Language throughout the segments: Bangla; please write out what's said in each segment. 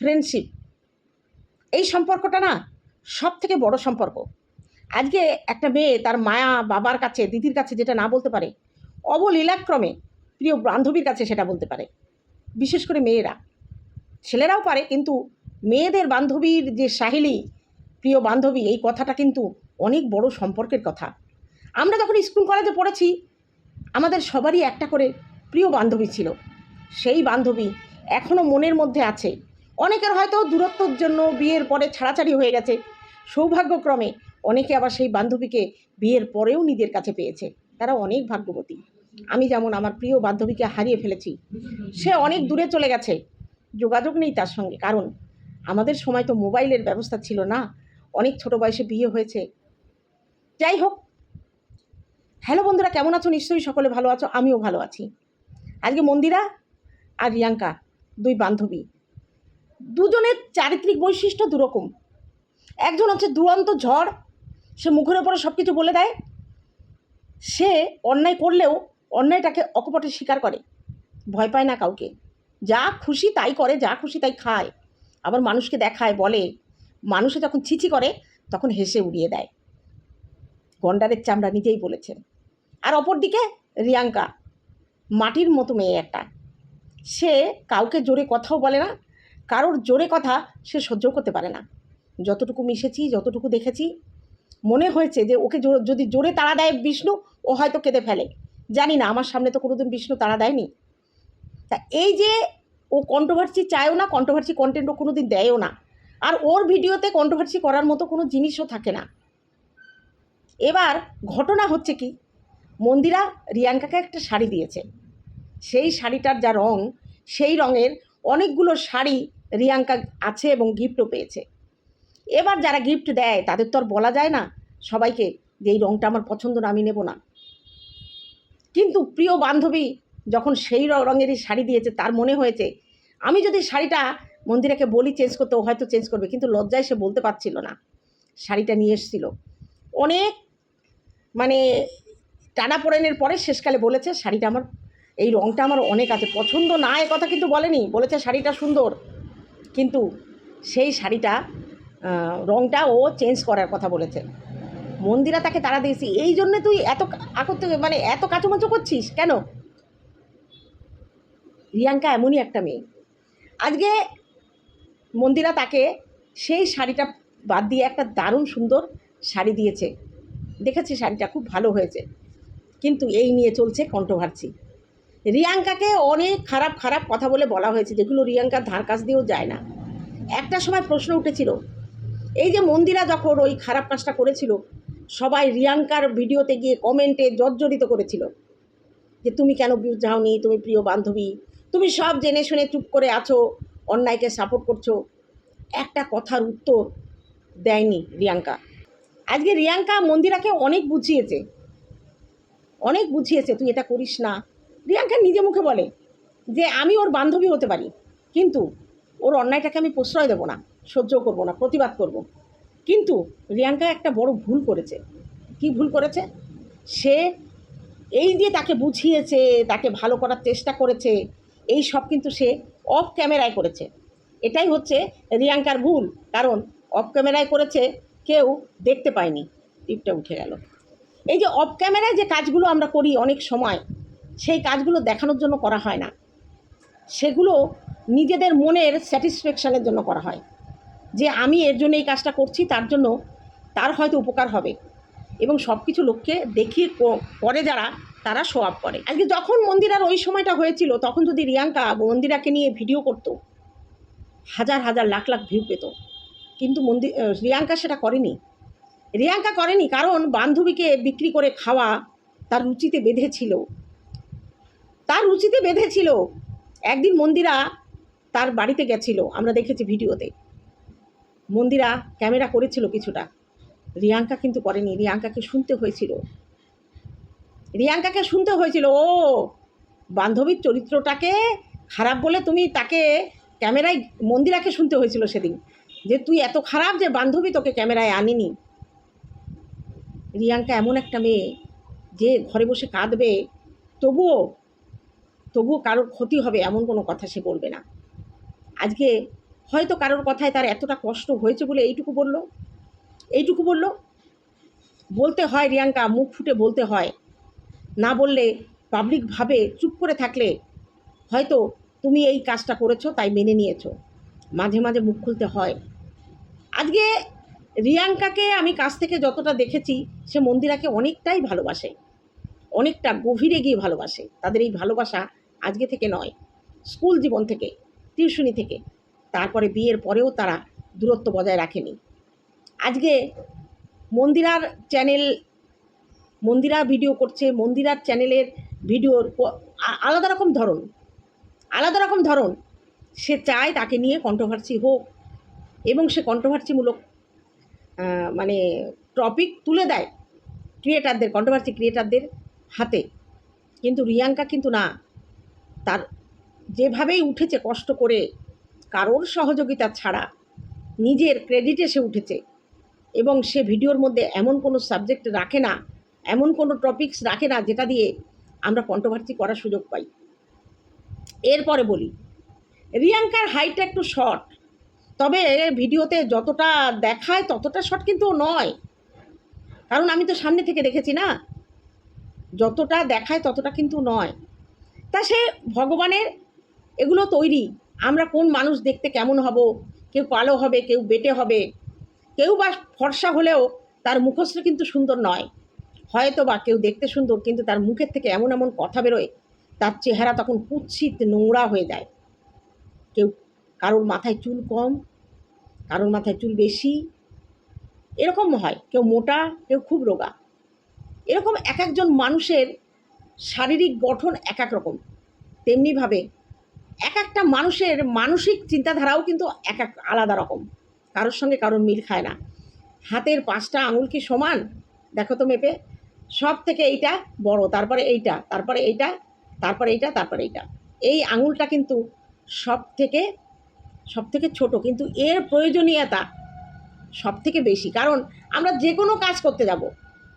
ফ্রেন্ডশিপ এই সম্পর্কটা না সব থেকে বড় সম্পর্ক। আজকে একটা মেয়ে তার মায়া বাবার কাছে, দিদির কাছে যেটা না বলতে পারে, অবলীলাক্রমে প্রিয় বান্ধবীর কাছে সেটা বলতে পারে। বিশেষ করে মেয়েরা। ছেলেরাও পারে, কিন্তু মেয়েদের বান্ধবীর যে সাহেলি, প্রিয় বান্ধবী, এই কথাটা কিন্তু অনেক বড় সম্পর্কের কথা। আমরা যখন স্কুল কলেজে পড়েছি, আমাদের সবারই একটা করে প্রিয় বান্ধবী ছিল। সেই বান্ধবী এখনও মনের মধ্যে আছে। অনেকের হয়তো দূরত্বর জন্য বিয়ের পরে ছাড়াছাড়ি হয়ে গেছে। সৌভাগ্যক্রমে অনেকে আবার সেই বান্ধবীকে বিয়ের পরেও নিজের কাছে পেয়েছে। তারা অনেক ভাগ্যবতী। আমি যেমন আমার প্রিয় বান্ধবীকে হারিয়ে ফেলেছি, সে অনেক দূরে চলে গেছে। যোগাযোগ নেই তার সঙ্গে, কারণ আমাদের সময় তো মোবাইলের ব্যবস্থা ছিল না। অনেক ছোট বয়সে বিয়ে হয়েছে। যাই হোক। হ্যালো বন্ধুরা, কেমন আছো? নিশ্চয়ই সকলে ভালো আছো, আমিও ভালো আছি। আজকে মন্দিরা আর রিয়াঙ্কা, দুই বান্ধবী। দুজনের চারিত্রিক বৈশিষ্ট্য দুরকম। একজন হচ্ছে দুরন্ত ঝড়, সে মুখের ওপরে সব কিছু বলে দেয়। সে অন্যায় করলেও অন্যায়টাকে অকপটে স্বীকার করে। ভয় পায় না কাউকে। যা খুশি তাই করে, যা খুশি তাই খায়। আবার মানুষকে দেখায়, বলে। মানুষে যখন ছিছি করে, তখন হেসে উড়িয়ে দেয়। গন্ডারের চামড়া নিজেই বলেছেন আর অপরদিকে রিয়াঙ্কা, মাটির মতো মেয়ে একটা। সে কাউকে জোরে কথাও বলে না কারোর জোরে কথা সে সহ্য করতে পারে না। যতটুকু মিশেছি, যতটুকু দেখেছি, মনে হয়েছে যে ওকে যদি জোরে তাড়া দেয় বিষ্ণু, ও হয়তো কেঁদে ফেলে। জানি না, আমার সামনে তো কোনোদিন বিষ্ণু তাড়া দেয়নি। তা এই যে ও কন্ট্রোভার্সি চায়ও না কন্ট্রোভার্সি কন্টেন্টও কোনো দিন দেয়ও না। আর ওর ভিডিওতে কন্ট্রোভার্সি করার মতো কোনো জিনিসও থাকে না। এবার ঘটনা হচ্ছে কি, মন্দিরা রিয়াঙ্কাকে একটা শাড়ি দিয়েছে। সেই শাড়িটার যা রং, সেই রঙের অনেকগুলো শাড়ি রিয়াঙ্কা আছে এবং গিফটও পেয়েছে। এবার যারা গিফট দেয়, তাদের তো আর বলা যায় না সবাইকে যে এই রঙটা আমার পছন্দ না, আমি নেব না। কিন্তু প্রিয় বান্ধবী যখন সেই রঙেরই শাড়ি দিয়েছে, তার মনে হয়েছে, আমি যদি শাড়িটা মন্দিরাকে বলি চেঞ্জ করতে, ও হয়তো চেঞ্জ করবে, কিন্তু লজ্জায় সে বলতে পারছিল না। শাড়িটা নিয়ে এসেছিল। অনেক মানে টানা পড়েনের পরে শেষকালে বলেছে, শাড়িটা আমার, এই রঙটা আমার অনেক আছে। পছন্দ না এ কথা কিন্তু বলেনি, বলেছে শাড়িটা সুন্দর। কিন্তু সেই শাড়িটা রঙটা ও চেঞ্জ করার কথা বলেছে। মন্দিরা তাকে তাড়া দিয়েছি, এই জন্যে তুই এত আকর্ত মানে এত কাচুমাচু করছিস কেন? রিয়াঙ্কা এমনই একটা মেয়ে। আজকে মন্দিরা তাকে সেই শাড়িটা বাদ দিয়ে একটা দারুণ সুন্দর শাড়ি দিয়েছে। দেখেছি শাড়িটা, খুব ভালো হয়েছে। কিন্তু এই নিয়ে চলছে কন্ট্রোভার্সি রিয়াঙ্কাকে অনেক খারাপ খারাপ কথা বলে বলা হয়েছে। যেগুলো রিয়াঙ্কার ধার কাছ দিয়েও যায় না। একটা সময় প্রশ্ন উঠেছিল, এই যে মন্দিরা যখন ওই খারাপ কাজটা করেছিল, সবাই রিয়াঙ্কার ভিডিওতে গিয়ে কমেন্টে জর্জরিত করেছিল যে, তুমি কেন যাওনি তুমি প্রিয় বান্ধবী। তুমি সব জেনে শুনে চুপ করে আছো, অন্যায়কে সাপোর্ট করছ। একটা কথার উত্তর দেয়নি রিয়াঙ্কা। আজকে রিয়াঙ্কা মন্দিরাকে অনেক বুঝিয়েছে। অনেক বুঝিয়েছে, তুই এটা করিস না। রিয়াঙ্কা নিজে মুখে বলে যে, আমি ওর বান্ধবী হতে পারি, কিন্তু ওর অন্যায়টাকে আমি প্রশ্রয় দেবো না, সহ্য করব না, প্রতিবাদ করব। কিন্তু রিয়াঙ্কা একটা বড় ভুল করেছে। কি ভুল করেছে? সে এই যে তাকে বুঝিয়েছে, তাকে ভালো করার চেষ্টা করেছে, এই সব কিন্তু সে অফ ক্যামেরায় করেছে। এটাই হচ্ছে রিয়াঙ্কার ভুল, কারণ অফ ক্যামেরায় করেছে, কেউ দেখতে পায়নি। টিপটা উঠে গেল। এই যে অফ ক্যামেরায় যে কাজগুলো আমরা করি অনেক সময় সেই কাজগুলো দেখানোর জন্য করা হয় না। সেগুলো নিজেদের মনের স্যাটিসফ্যাকশানের জন্য করা হয়। যে আমি এর জন্য এই কাজটা করছি, তার জন্য তার হয়তো উপকার হবে। এবং সব কিছু লোককে দেখিয়ে করে যারা, তারা শো আপ করে। আজকে যখন মন্দিরার ওই সময়টা হয়েছিল, তখন যদি রিয়াঙ্কা মন্দিরাকে নিয়ে ভিডিও করতো, হাজার হাজার, লাখ লাখ ভিউ পেত। কিন্তু মন্দির রিয়াঙ্কা সেটা করেনি। রিয়াঙ্কা করেনি কারণ বান্ধবীকে বিক্রি করে খাওয়া তার রুচিতে বেঁধেছিল। তার রুচিতে বেঁধেছিল। একদিন মন্দিরা তার বাড়িতে গেছিল, আমরা দেখেছি ভিডিওতে। মন্দিরা ক্যামেরা করেছিল কিছুটা। রিয়াঙ্কা কিন্তু করেনি, রিয়াঙ্কাকে শুনতে হয়েছিল। রিয়াঙ্কাকে শুনতে হয়েছিল, ও, বান্ধবীর চরিত্রটাকে খারাপ বলে তুমি তাকে ক্যামেরায়, মন্দিরাকে শুনতে হয়েছিল সেদিন। যে তুই এত খারাপ যে বান্ধবী তোকে ক্যামেরায় আনিনি। রিয়াঙ্কা এমন একটা মেয়ে যে ঘরে বসে কাঁদবে, তবুও তবুও কারোর ক্ষতি হবে এমন কোনো কথা সে বলবে না। আজকে হয়তো কারোর কথায় তার এতটা কষ্ট হয়েছে বলে এইটুকু বলল। এইটুকু বলল, বলতে হয় রিয়াঙ্কা, মুখ ফুটে বলতে হয়। না বললে পাবলিকভাবে চুপ করে থাকলে হয়তো তুমি এই কাজটা করেছ, তাই মেনে নিয়েছো। মাঝে মাঝে মুখ খুলতে হয়। আজকে রিয়াঙ্কাকে আমি কাছ থেকে যতটা দেখেছি, সে মন্দিরাকে অনেকটাই ভালোবাসে। অনেকটা গভীরে গিয়ে ভালোবাসে। তাদের এই ভালোবাসা আজকে থেকে নয়, স্কুল জীবন থেকে, টিউশনি থেকে। তারপরে বিয়ের পরেও তারা দূরত্ব বজায় রাখেনি। আজকে মন্দিরার চ্যানেল মন্দিরা ভিডিও করছে, মন্দিরার চ্যানেলের ভিডিওর আলাদা রকম ধরন। আলাদা রকম ধরন। সে চায় তাকে নিয়ে কন্ট্রোভার্সি হোক এবং সে কন্ট্রোভার্সিমূলক মানে টপিক তুলে দেয় ক্রিয়েটারদের কন্ট্রোভার্সি ক্রিয়েটারদের হাতে। কিন্তু রিয়াঙ্কা কিন্তু না। তার যেভাবেই উঠেছে কষ্ট করে, কারোর সহযোগিতা ছাড়া নিজের ক্রেডিটে সে উঠেছে। এবং সে ভিডিওর মধ্যে এমন কোনো সাবজেক্ট রাখে না, এমন কোনো টপিকস রাখে না, যেটা দিয়ে আমরা কন্ট্রোভার্সি করার সুযোগ পাই। এরপরে বলি, রিয়াঙ্কার হাইটটা একটু শর্ট তবে ভিডিওতে যতটা দেখায় ততটা শর্ট কিন্তু নয়। কারণ আমি তো সামনে থেকে দেখেছি না, যতটা দেখায় ততটা কিন্তু নয়। তা সে ভগবানের এগুলো তৈরি। আমরা কোন মানুষ দেখতে কেমন হব? কেউ কালো হবে, কেউ বেটে হবে। কেউ বা ফর্সা হলেও তার মুখশ্র কিন্তু সুন্দর নয়। হয়তো বা কেউ দেখতে সুন্দর, কিন্তু তার মুখের থেকে এমন এমন কথা বেরোয়, তার চেহারা তখন কুৎসিত নোংরা হয়ে যায়। কেউ কারোর মাথায় চুল কম, কারোর মাথায় চুল বেশি, এরকম হয়। কেউ মোটা, কেউ খুব রোগা। এরকম এক একজন মানুষের শারীরিক গঠন এক এক রকম। তেমনিভাবে এক একটা মানুষের মানসিক চিন্তাধারাও কিন্তু এক এক আলাদা রকম। কারোর সঙ্গে কারোর মিল খায় না। হাতের পাঁচটা আঙুল কি সমান? দেখো তো মেপে। সব থেকে এইটা বড়, তারপরে এইটা তারপরে এইটা তারপরে এইটা তারপরে এইটা। এই আঙুলটা কিন্তু সব থেকে সব থেকে ছোট, কিন্তু এর প্রয়োজনীয়তা সব থেকে বেশি। কারণ আমরা যে কোনো কাজ করতে যাব।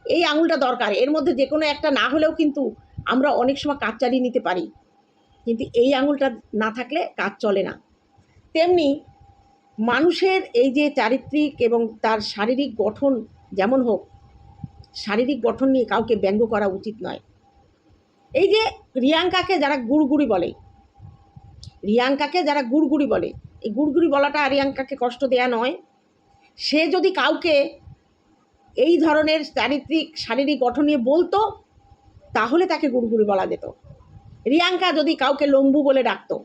এই আঙুলটা দরকার। এর মধ্যে যে কোনো একটা না হলেও কিন্তু আমরা অনেক সময় কাজ চালিয়ে নিতে পারি। কিন্তু এই আঙুলটা না থাকলে কাজ চলে না। তেমনি মানুষের এই যে চারিত্রিক এবং তার শারীরিক গঠন যেমন হোক, শারীরিক গঠন নিয়ে কাউকে ব্যঙ্গ করা উচিত নয়। এই যে রিয়াঙ্কাকে যারা গুড়গুড়ি বলে, রিয়াঙ্কাকে যারা গুড়গুড়ি বলে, এই গুড়গুড়ি বলাটা রিয়াঙ্কাকে কষ্ট দেয়া নয়। সে যদি কাউকে এই ধরনের চারিত্রিক, শারীরিক গঠন নিয়ে বলতো তাহলে তাকে গুড়গুড়ি বলা যেত। রিয়াঙ্কা যদি কাউকে লম্বু বলে ডাকতো,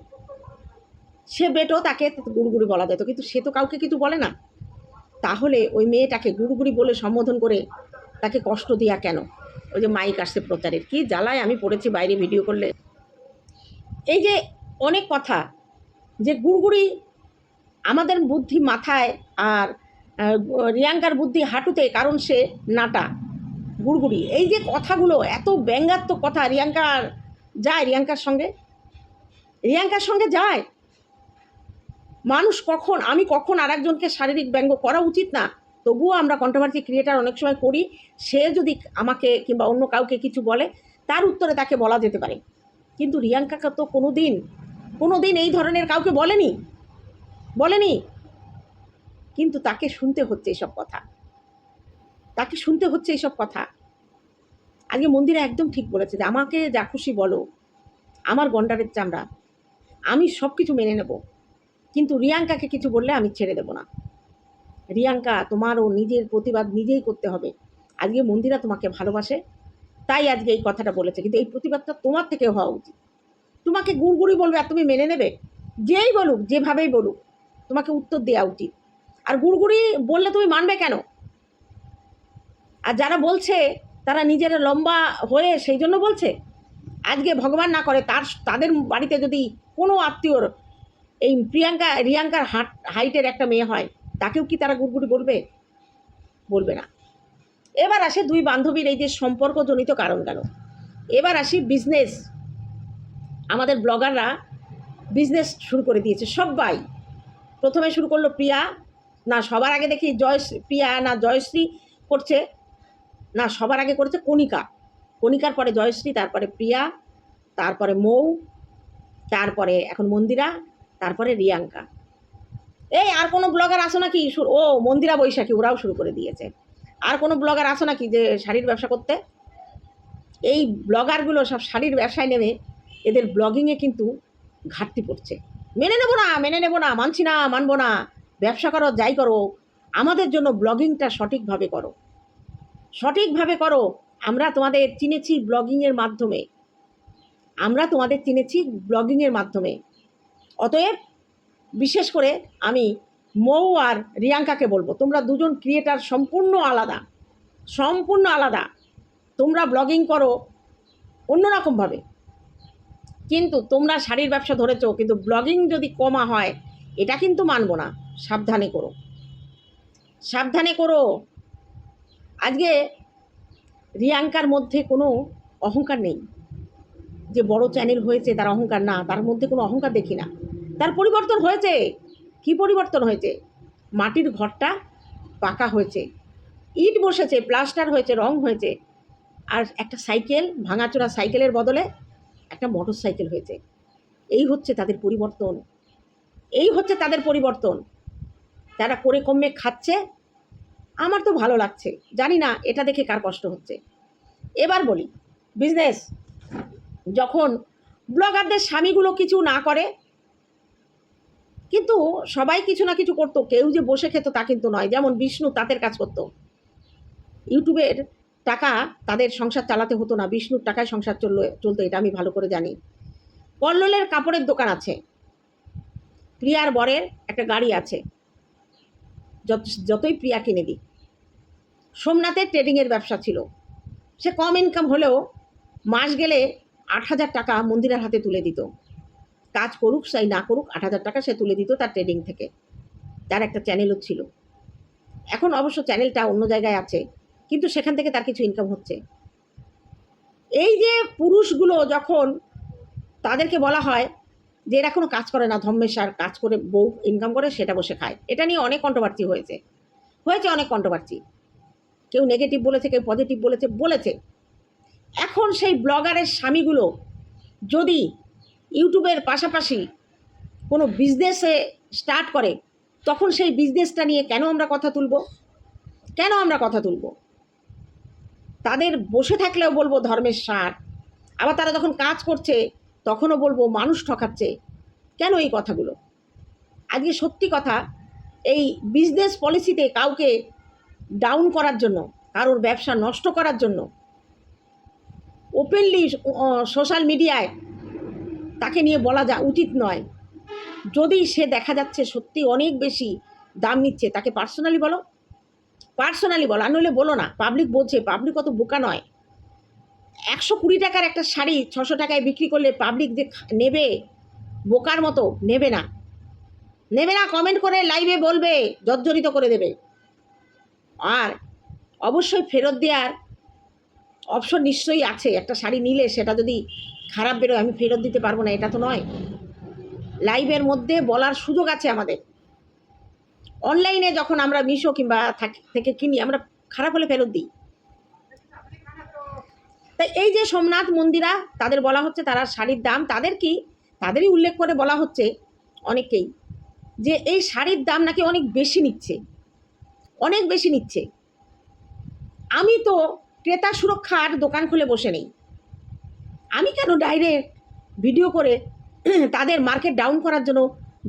সে বেটো তাকে গুড়গুড়ি বলা যেত, কিন্তু সে তো কাউকে কিছু বলে না। তাহলে ওই মেয়েটাকে গুড়গুড়ি বলে সম্বোধন করে তাকে কষ্ট দেওয়া কেন? ওই যে মাইক আসছে প্রচারের। কি জ্বালায়? আমি পড়েছি, বাইরে ভিডিও করলে। এই যে অনেক কথা, যে গুড়গুড়ি আমাদের বুদ্ধি মাথায় আর রিয়াঙ্কার বুদ্ধি হাঁটুতে, কারণ সে নাটা। গুড়গুড়ি। এই যে কথাগুলো, এত ব্যঙ্গাত্মক কথা রিয়াঙ্কার যায় রিয়াঙ্কার সঙ্গে? রিয়াঙ্কার সঙ্গে যায়? মানুষ কখন, আমি কখন আর একজনকে শারীরিক ব্যঙ্গ করা উচিত না? তবুও আমরা কন্ট্রোভার্সি ক্রিয়েটার অনেক সময় করি, সে যদি আমাকে কিংবা অন্য কাউকে কিছু বলে, তার উত্তরে তাকে বলা যেতে পারে। কিন্তু রিয়াঙ্কাকে তো কোনো দিন কোনো দিন এই ধরনের কাউকে বলেনি। বলেনি। কিন্তু তাকে শুনতে হচ্ছে এইসব কথা। তাকে শুনতে হচ্ছে এইসব কথা। আজকে মন্দিরে একদম ঠিক বলেছে যে, আমাকে যা খুশি বলো। আমার গন্ডারের চামড়া। আমি সব কিছু মেনে নেব। কিন্তু রিয়াঙ্কাকে কিছু বললে আমি ছেড়ে দেব না। রিয়াঙ্কা, তোমারও নিজের প্রতিবাদ নিজেই করতে হবে। আজকে মন্দিরা তোমাকে ভালোবাসে। তাই আজকে এই কথাটা বলেছে। কিন্তু এই প্রতিবাদটা তোমার থেকে হওয়া উচিত। তোমাকে গুড়গুড়ি বলবে আর তুমি মেনে নেবে। যেই বলুক, যেভাবেই বলুক, তোমাকে উত্তর দেওয়া উচিত। আর গুড়গুড়ি বললে তুমি মানবে কেন? আর যারা বলছে তারা নিজেরা লম্বা হয়ে সেই জন্য বলছে, আজকে ভগবান না করে তার, তাদের বাড়িতে যদি কোনো আত্মীয়র এই প্রিয়াঙ্কা, রিয়াঙ্কার হাট, হাইটের একটা মেয়ে হয়, তাকেও কি তারা গুড়গুড়ি বলবে? বলবে না। এবার আসে দুই বান্ধবীর এই যে সম্পর্কজনিত কারণ গেল। এবার আসি বিজনেস আমাদের ব্লগাররা বিজনেস শুরু করে দিয়েছে সবাই প্রথমে শুরু করল প্রিয়া, না সবার আগে দেখি জয়শ্রী, প্রিয়া না জয়শ্রী করছে। না, সবার আগে করেছে কণিকা। কণিকার পরে জয়শ্রী, তারপরে প্রিয়া, তারপরে মৌ, তারপরে এখন মন্দিরা, তারপরে রিয়াঙ্কা। এই, আর কোনো ব্লগার আসো নাকি? ও, মন্দিরা বৈশাখী, ওরাও শুরু করে দিয়েছে। আর কোনো ব্লগার আসো নাকি যে শাড়ির ব্যবসা করতে? এই ব্লগারগুলো সব শাড়ির ব্যবসায় নেমে এদের ব্লগিংয়ে কিন্তু ঘাটতি পড়ছে। মেনে নেব না, মেনে নেব না, মানছি না, মানবো না। ব্যবসা করো, যাই করো। আমাদের জন্য ব্লগিংটা সঠিকভাবে করো। সঠিকভাবে করো। আমরা তোমাদের চিনেছি ব্লগিংয়ের মাধ্যমে। আমরা তোমাদের চিনেছি ব্লগিংয়ের মাধ্যমে। অতএব বিশেষ করে আমি মৌ আর রিয়াঙ্কাকে বলব, তোমরা দুজন ক্রিয়েটার সম্পূর্ণ আলাদা। সম্পূর্ণ আলাদা। তোমরা ব্লগিং করো অন্যরকমভাবে। কিন্তু তোমরা শাড়ির ব্যবসা ধরেছো, কিন্তু ব্লগিং যদি কমা হয়, এটা কিন্তু মানবো না। সাবধানে করো। সাবধানে করো। আজকে রিয়াঙ্কার মধ্যে কোনো অহংকার নেই। যে বড় চ্যানেল হয়েছে, তার অহংকার না, তার মধ্যে কোনো অহংকার দেখি না। তার পরিবর্তন হয়েছে। কি পরিবর্তন হয়েছে? মাটির ঘরটা পাকা হয়েছে। ইট বসেছে, প্লাস্টার হয়েছে, রং হয়েছে। আর একটা সাইকেল, ভাঙাচোরা সাইকেলের বদলে একটা মোটর সাইকেল হয়েছে। এই হচ্ছে তাদের পরিবর্তন। এই হচ্ছে তাদের পরিবর্তন। তারা করে কমে খাচ্ছে আমার তো ভালো লাগছে। জানি না এটা দেখে কার কষ্ট হচ্ছে। এবার বলি বিজনেস যখন ব্লগারদের স্বামীগুলো কিছু না করে, কিন্তু সবাই কিছু না কিছু করতো, কেউ যে বসে খেত তা কিন্তু নয়। যেমন বিষ্ণু তাঁতের কাজ করতো। ইউটিউবের টাকা তাদের সংসার চালাতে হতো না, বিষ্ণুর টাকায় সংসার চলল, চলতো, এটা আমি ভালো করে জানি। কল্লোলের কাপড়ের দোকান আছে। প্রিয়ার বরের একটা গাড়ি আছে। যত, যতই প্রিয়া কিনে দিই সোমনাথের ট্রেডিংয়ের ব্যবসা ছিল। সে কম ইনকাম হলেও মাস গেলে আট হাজার টাকা মন্দিরের হাতে তুলে দিত। কাজ করুক, সাই না করুক, আট হাজার টাকা সে তুলে দিত তার ট্রেডিং থেকে। তার একটা চ্যানেলও ছিল। এখন অবশ্য চ্যানেলটা অন্য জায়গায় আছে, কিন্তু সেখান থেকে তার কিছু ইনকাম হচ্ছে। এই যে পুরুষগুলো যখন তাদেরকে বলা হয় যে এরা কোনো কাজ করে না ধম্মেশার কাজ করে বউ ইনকাম করে সেটা বসে খায়। এটা নিয়ে অনেক কন্ট্রোভার্সি হয়েছে। হয়েছে অনেক কন্ট্রোভার্সি কেউ নেগেটিভ বলেছে, কেউ পজিটিভ বলেছে বলেছে। এখন সেই ব্লগারের স্বামীগুলো যদি ইউটিউবের পাশাপাশি কোনো বিজনেসে স্টার্ট করে, তখন সেই বিজনেসটা নিয়ে কেন আমরা কথা তুলব? কেন আমরা কথা তুলব? তাদের বসে থাকলেও বলব ধর্মের সার। আবার তারা যখন কাজ করছে, তখনও বলব মানুষ ঠকাচ্ছে। কেন এই কথাগুলো? আজকে সত্যি কথা, এই বিজনেস পলিসিতে কাউকে ডাউন করার জন্য, কারোর ব্যবসা নষ্ট করার জন্য ওপেনলি সোশ্যাল মিডিয়ায় তাকে নিয়ে বলা যা উচিত নয়। যদি সে দেখা যাচ্ছে সত্যি অনেক বেশি দাম নিচ্ছে, তাকে পার্সোনালি বলো। পার্সোনালি বলো, আর নইলে বলো না। পাবলিক বলছে পাবলিক অত বোকা নয়। একশো কুড়ি টাকার একটা শাড়ি ছশো টাকায় বিক্রি করলে পাবলিক যে নেবে, বোকার মতো, নেবে না। নেবে না কমেন্ট করে লাইভে বলবে, জর্জরিত করে দেবে। আর অবশ্যই ফেরত দেওয়ার অপশন নিশ্চয়ই আছে। একটা শাড়ি নিলে সেটা যদি খারাপ বেরোয়, আমি ফেরত দিতে পারব না, এটা তো নয়। লাইভের মধ্যে বলার সুযোগ আছে আমাদের। অনলাইনে যখন আমরা মিশো কিংবা থাক- কিনি, আমরা খারাপ হলে ফেরত দিই। তাই এই যে সোমনাথ মন্দিরা, তাদের বলা হচ্ছে তারা শাড়ির দাম, তাদের কি? তাদেরই উল্লেখ করে বলা হচ্ছে অনেকেই যে এই শাড়ির দাম নাকি অনেক বেশি নিচ্ছে। অনেক বেশি নিচ্ছে। আমি তো ক্রেতা সুরক্ষার দোকান খুলে বসে নেই। আমি কেন ডাইরেক্ট ভিডিও করে তাদের মার্কেট ডাউন করার জন্য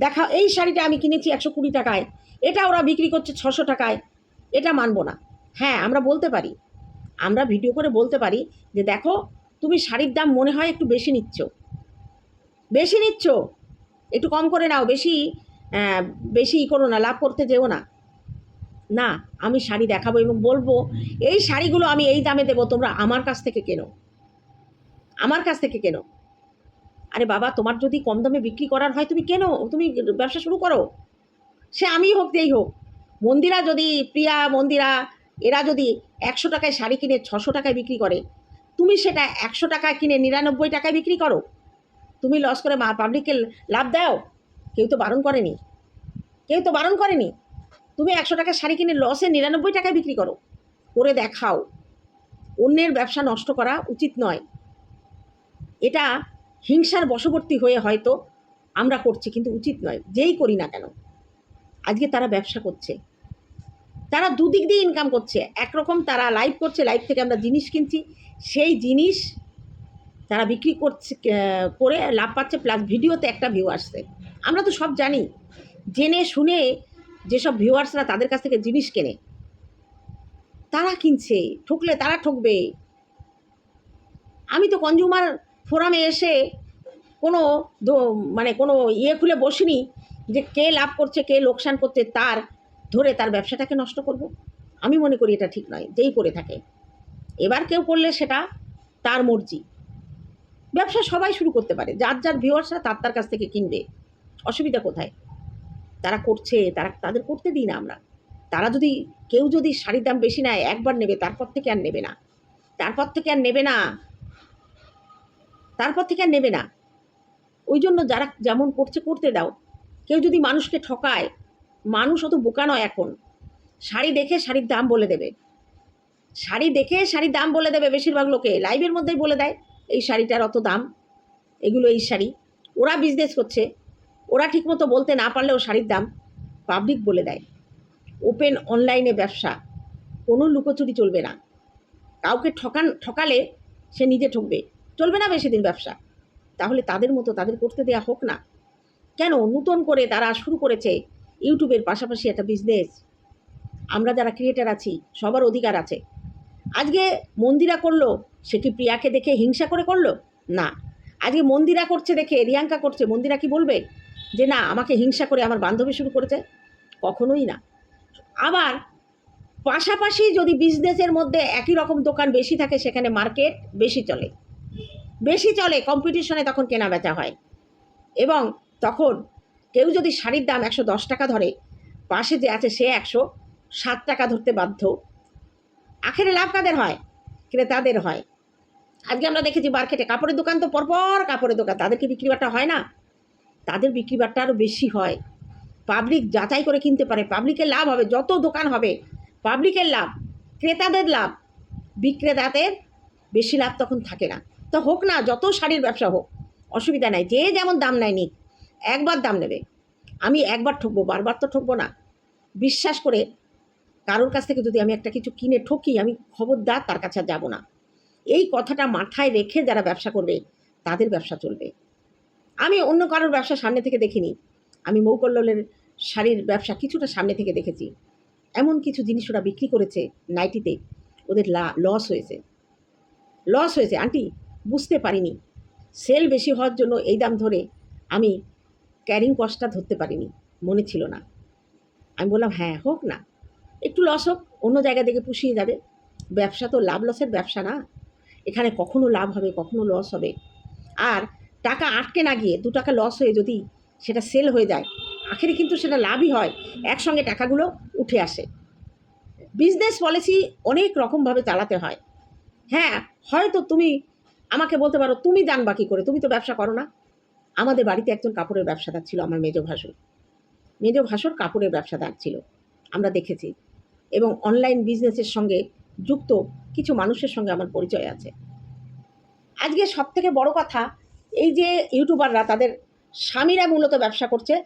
দেখা, এই শাড়িটা আমি কিনেছি একশো কুড়ি টাকায়, এটা ওরা বিক্রি করছে ছশো টাকায়, এটা মানব না। হ্যাঁ আমরা বলতে পারি, আমরা ভিডিও করে বলতে পারি যে দেখো, তুমি শাড়ির দাম মনে হয় একটু বেশি নিচ্ছ। বেশি নিচ্ছ, একটু কম করে নাও, বেশি বেশি করো না, লাভ করতে যেও না। না, আমি শাড়ি দেখাবো এবং বলব, এই শাড়িগুলো আমি এই দামে দেবো, তোমরা আমার কাছ থেকে কেনো। আমার কাছ থেকে কেনো। আরে বাবা, তোমার যদি কম দামে বিক্রি করার হয়, তুমি কেনো? তুমি ব্যবসা শুরু করো। সে আমিই হোক, যেই হোক। মন্দিরা যদি, প্রিয়া মন্দিরা, এরা যদি একশো টাকায় শাড়ি কিনে ছশো টাকায় বিক্রি করে, তুমি সেটা একশো টাকায় কিনে নিরানব্বই টাকায় বিক্রি করো। তুমি লস করে পাবলিককে লাভ দাও। কেউ তো বারণ করেনি। কেউ তো বারণ করেনি। তুমি একশো টাকার শাড়ি কিনে লসে নিরানব্বই টাকায় বিক্রি করো। করে দেখাও। অন্যের ব্যবসা নষ্ট করা উচিত নয়। এটা হিংসার বশবর্তী হয়ে হয়তো আমরা করছি, কিন্তু উচিত নয়। যেই করি না কেন? আজকে তারা ব্যবসা করছে। তারা দুদিক দিয়ে ইনকাম করছে। একরকম তারা লাইভ করছে লাইভ থেকে আমরা জিনিস কিনছি। সেই জিনিস তারা বিক্রি করছে করে লাভ পাচ্ছে প্লাস ভিডিওতে একটা ভিউ আসছে। আমরা তো সব জানি। জেনে শুনে যেসব ভিউয়ার্সরা তাদের কাছ থেকে জিনিস কেনে, তারা কিনছে, ঠকলে তারা ঠকবে। আমি তো কনজিউমার ফোরামে এসে কোনো মানে কোনো ইয়ে খুলে বসিনি যে কে লাভ করছে, কে লোকসান করছে, তার ধরে তার ব্যবসাটাকে নষ্ট করব। আমি মনে করি এটা ঠিক নয়, যেই করে থাকে। এবার কেউ করলে সেটা তার মর্জি। ব্যবসা সবাই শুরু করতে পারে, যার যার ভিউয়ার্সরা তার তার কাছ থেকে কিনবে। অসুবিধা কোথায়? তারা করছে, তারা, তাদের করতে দিই না আমরা। তারা যদি, কেউ যদি শাড়ির দাম বেশি নেয়, একবার নেবে, তারপর থেকে আর নেবে না। তারপর থেকে আর নেবে না। তারপর থেকে আর নেবে না। ওই জন্য যারা যেমন করছে, করতে দাও। কেউ যদি মানুষকে ঠকায়, মানুষ অত বোকা নয় এখন। শাড়ি দেখে শাড়ির দাম বলে দেবে। শাড়ি দেখে শাড়ির দাম বলে দেবে বেশিরভাগ লোকে। লাইভের মধ্যেই বলে দেয়, এই শাড়িটার অত দাম, এগুলো এই শাড়ি। ওরা বিজনেস করছে। ওরা ঠিকমতো বলতে না পারলেও শাড়ির দাম পাবলিক বলে দেয়। ওপেন অনলাইনে ব্যবসা, কোনো লুকোচুরি চলবে না। কাউকে ঠকান, ঠকালে সে নিজে ঠকবে। চলবে না বেশি দিন ব্যবসা। তাহলে তাদের মতো তাদের করতে দেয়া হোক না। কেন? নতুন করে তারা শুরু করেছে ইউটিউবের পাশাপাশি একটা বিজনেস আমরা যারা ক্রিয়েটার আছি, সবার অধিকার আছে। আজকে মন্দিরা করল, সে কি প্রিয়াকে দেখে হিংসা করে করল? না। আজকে মন্দিরা করছে দেখে, রিয়াঙ্কা করছে, মন্দিরা কি বলবে? যে না, আমাকে হিংসা করে আমার বান্ধবী শুরু করেছে, কখনোই না। আবার পাশাপাশি যদি বিজনেসের মধ্যে একই রকম দোকান বেশি থাকে, সেখানে মার্কেট বেশি চলে। বেশি চলে কম্পিটিশনে তখন কেনা বেচা হয়। এবং তখন কেউ যদি শাড়ির দাম একশো দশ টাকা ধরে, পাশে যে আছে সে একশো সাত টাকা ধরতে বাধ্য। আখেরে লাভ কাদের হয়? ক্রেতাদের হয়। আজকে আমরা দেখেছি মার্কেটে কাপড়ের দোকান তো পরপর কাপড়ের দোকান, তাদেরকে বিক্রি বাট্টা হয় না। তাদের বিক্রি বাট্টা আরও বেশি হয়। পাবলিক যাচাই করে কিনতে পারে। পাবলিকের লাভ হবে, যত দোকান হবে, পাবলিকের লাভ, ক্রেতাদের লাভ, বিক্রেতাদের বেশি লাভ তখন থাকে না। তো হোক না, যত শাড়ির ব্যবসা হোক, অসুবিধা নাই, যে যেমন দাম নেয় নিক, একবার দাম নেবে। আমি একবার ঠকবো, বারবার তো ঠকবো না। বিশ্বাস করে কারোর কাছ থেকে যদি আমি একটা কিছু কিনে ঠকি, আমি খবরদার তার কাছে যাব না। এই কথাটা মাথায় রেখে যারা ব্যবসা করবে, তাদের ব্যবসা চলবে। আমি অন্য কারোর ব্যবসা সামনে থেকে দেখিনি। আমি মৌকল্লের শাড়ির ব্যবসা কিছুটা সামনে থেকে দেখেছি। এমন কিছু জিনিস ওরা বিক্রি করেছে নাইটিতে। ওদের লস হয়েছে। লস হয়েছে, আন্টি, বুঝতে পারিনি। সেল বেশি হওয়ার জন্য এই দাম ধরে আমি ক্যারিং কস্টটা ধরতে পারিনি। মনে ছিল না। আমি বললাম হ্যাঁ হোক না। একটু লস হোক, অন্য জায়গা থেকে পুষিয়ে যাবে। ব্যবসা তো লাভ লসের ব্যবসা না। এখানে কখনো লাভ হবে, কখনো লস হবে। আর টাকা আটকে না গিয়ে, দু টাকা লস হয়ে যদি সেটা সেল হয়ে যায়, আখেরে কিন্তু সেটা লাভই হয়, একসঙ্গে টাকাগুলো উঠে আসে। বিজনেস পলিসি অনেক রকমভাবে চালাতে হয়। হ্যাঁ হয়তো তুমি আমাকে বলতে পারো, তুমি জান বাকি করে? তুমি তো ব্যবসা করো না। আমাদের বাড়িতে একজন কাপড়ের ব্যবসাদার ছিল আমার মেজ ভাসুর। মেজ ভাসুর কাপড়ের ব্যবসাদার ছিল, আমরা দেখেছি। এবং অনলাইন বিজনেসের সঙ্গে যুক্ত কিছু মানুষের সঙ্গে আমার পরিচয় আছে। আজকে সব থেকে বড় কথা এই যে ইউটিউবাররা, তাদের স্বামীরা মূলত ব্যবসা করছে,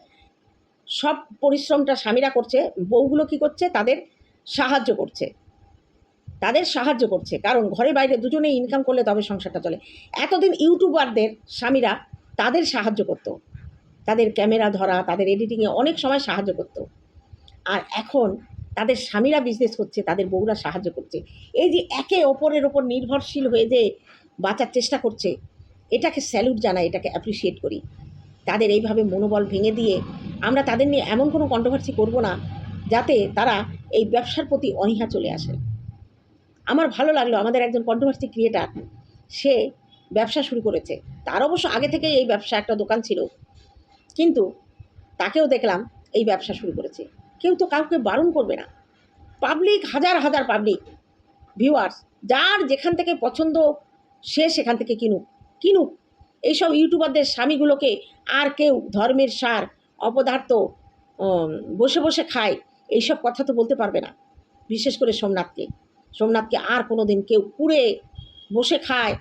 সব পরিশ্রমটা স্বামীরা করছে, বউগুলো কি করছে, তাদের সাহায্য করছে। তাদের সাহায্য করছে, কারণ ঘরে বাইরে দুজনেই ইনকাম করলে তবে সংসারটা চলে। এতদিন ইউটিউবারদের স্বামীরা তাদের সাহায্য করতো। তাদের ক্যামেরা ধরা, তাদের এডিটিংয়ে অনেক সময় সাহায্য করতো। আর এখন তাদের স্বামীরা বিজনেস করছে, তাদের বউরা সাহায্য করছে। এই যে একে অপরের ওপর নির্ভরশীল হয়ে যে বাঁচার চেষ্টা করছে এটাকে স্যালুট জানাই, এটাকে অ্যাপ্রিসিয়েট করি। তাদের এইভাবে মনোবল ভেঙে দিয়ে আমরা তাদের নিয়ে এমন কোনো কন্ট্রোভার্সি করব না, যাতে তারা এই ব্যবসার প্রতি অনীহা চলে আসে। আমার ভালো লাগল আমাদের একজন কন্ট্রোভার্সি ক্রিয়েটার সে ব্যবসা শুরু করেছে। তার অবশ্য আগে থেকে এই ব্যবসা একটা দোকান ছিল। কিন্তু তাকেও দেখলাম এই ব্যবসা শুরু করেছে। কেউ তো কাউকে বারণ করবে না। পাবলিক হাজার হাজার পাবলিক ভিউয়ার্স যার যেখান থেকে পছন্দ সে সেখান থেকে কিনুক। কিনুক। এইসব ইউটিউবারদের স্বামীগুলোকে আর কেউ ধর্মের সার, অপদার্থ বসে বসে খায়, এইসব কথা তো বলতে পারবে না। বিশেষ করে সোমনাথকে। সোমনাথকে আর কোনো দিন কেউ পুড়ে বসে খায়।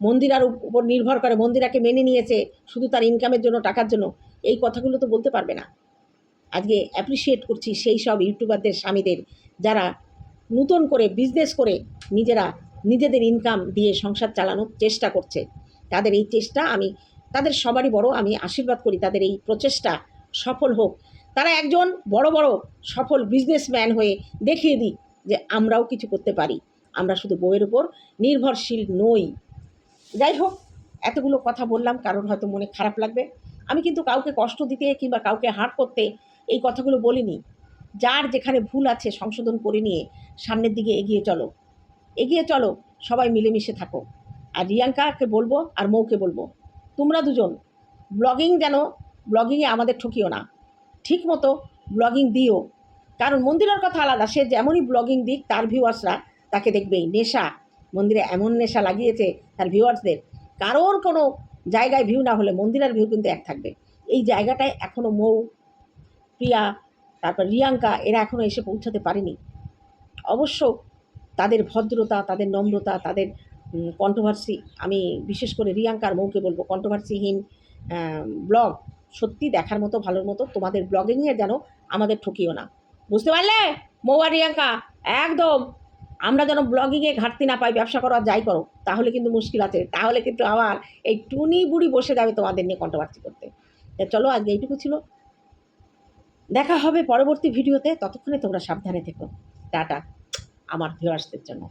মন্দিরার উপর নির্ভর করে মন্দিরাকে মেনে নিয়েছে, শুধু তার ইনকামের জন্য, টাকার জন্য। এই কথাগুলো তো বলতে পারবে না। আজকে অ্যাপ্রিসিয়েট করছি সেই সব ইউটিউবারদের স্বামীদের, যারা নতুন করে বিজনেস করে নিজেরা নিজেদের ইনকাম দিয়ে সংসার চালানোর চেষ্টা করছে। তাদের এই চেষ্টা আমি, তাদের সবারই বড় আমি আশীর্বাদ করি, তাদের এই প্রচেষ্টা সফল হোক। তারা একজন বড় বড় সফল বিজনেসম্যান হয়ে দেখিয়ে দিই যে আমরাও কিছু করতে পারি। আমরা শুধু বইয়ের উপর নির্ভরশীল নই। যাই হোক, এতগুলো কথা বললাম, কারোর হয়তো মনে খারাপ লাগবে। আমি কিন্তু কাউকে কষ্ট দিতে কিংবা কাউকে হার্ট করতে এই কথাগুলো বলিনি। যার যেখানে ভুল আছে সংশোধন করে নিয়ে সামনের দিকে এগিয়ে চলো। এগিয়ে চলো, সবাই মিলেমিশে থাকো। আর রিয়াঙ্কাকে বলব আর মৌকে বলব। তোমরা দুজন ব্লগিং যেন, ব্লগিংয়ে আমাদের ঠকিও না। ঠিক মতো ব্লগিং দিও। কারণ মন্দিরের কথা আলাদা, সে যেমনই ব্লগিং দিক, তার ভিউয়ার্সরা তাকে দেখবেই। নেশা। মন্দিরে এমন নেশা লাগিয়েছে তার ভিউয়ার্সদের। কারোর কোনো জায়গায় ভিউ না হলে মন্দিরের ভিউ কিন্তু এক থাকবে। এই জায়গাটায় এখনও মৌ, প্রিয়া, তারপর রিয়াঙ্কা, এরা এখনও এসে পৌঁছাতে পারেনি। অবশ্য তাদের ভদ্রতা, তাদের নম্রতা, তাদের কন্ট্রোভার্সি আমি বিশেষ করে রিয়াঙ্কার মৌকে বলব কন্ট্রোভার্সিহীন ব্লগ সত্যি দেখার মতো, ভালোর মতো তোমাদের ব্লগিংয়ে যেন আমাদের ঠকিও না। বুঝতে পারলে? মৌ আর রিয়াঙ্কা, একদম। আমরা যেন ব্লগিংয়ে ঘাটতি না পাই, ব্যবসা করো যাই করো, তাহলে কিন্তু মুশকিল আছে। তাহলে কিন্তু আবার এই টুনি বুড়ি বসে যাবে তোমাদের নিয়ে কন্ট্রোভার্সি করতে। চলো, আজকে এইটুকু ছিল। দেখা হবে পরবর্তী ভিডিওতে। ততক্ষণে তোমরা সাবধানে থেকো। টাটা, আমার ভিউয়ার্সদের জন্য।